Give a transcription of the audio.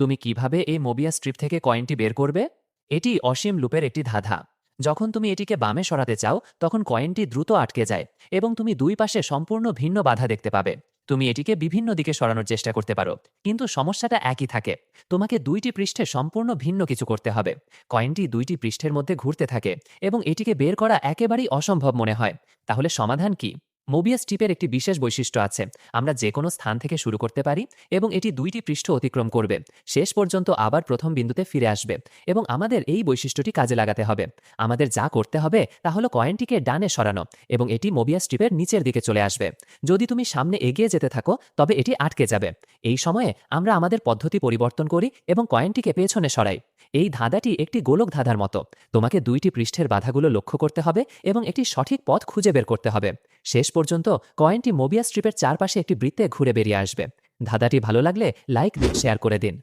তুমি কীভাবে এই মোবিয়া স্ট্রিপ থেকে কয়েনটি বের করবে? এটি অসীম লুপের একটি ধাঁধা। যখন তুমি এটিকে বামে সরাতে চাও, তখন কয়েনটি দ্রুত আটকে যায় এবং তুমি দুই পাশে সম্পূর্ণ ভিন্ন বাধা দেখতে পাবে। তুমি এটিকে বিভিন্ন দিকে সরানোর চেষ্টা করতে পারো, কিন্তু সমস্যাটা একই থাকে। তোমাকে দুইটি পৃষ্ঠে সম্পূর্ণ ভিন্ন কিছু করতে হবে। কয়েনটি দুইটি পৃষ্ঠের মধ্যে ঘুরতে থাকে এবং এটিকে বের করা একেবারেই অসম্ভব মনে হয়। তাহলে সমাধান কি? মোবিয়াস টিপের একটি বিশেষ বৈশিষ্ট্য আছে। আমরা যে কোনো স্থান থেকে শুরু করতে পারি এবং এটি দুইটি পৃষ্ঠ অতিক্রম করবে। শেষ পর্যন্ত আবার প্রথম বিন্দুতে ফিরে আসবে এবং আমাদের এই বৈশিষ্ট্যটি কাজে লাগাতে হবে। আমাদের যা করতে হবে তা হলো কয়েনটিকে ডানে সরানো এবং এটি মোবিয়াস স্ট্রিপের নিচের দিকে চলে আসবে। যদি তুমি সামনে এগিয়ে যেতে থাকো, তবে এটি আটকে যাবে। এই সময়ে আমরা আমাদের পদ্ধতি পরিবর্তন করি এবং কয়েনটিকে পেছনে সরাই। এই ধাঁধাটি একটি গোলক ধাঁধার মতো। তোমাকে দুইটি পৃষ্ঠের বাধাগুলো লক্ষ্য করতে হবে এবং একটি সঠিক পথ খুঁজে বের করতে হবে। শেষ পর্যন্ত কয়েনটি মোবিয়া স্ট্রিপের চারপাশে একটি বৃত্তে ঘুরে বেরিয়ে আসবে। ধাঁধাটি ভালো লাগলে লাইক, শেয়ার করে দিন।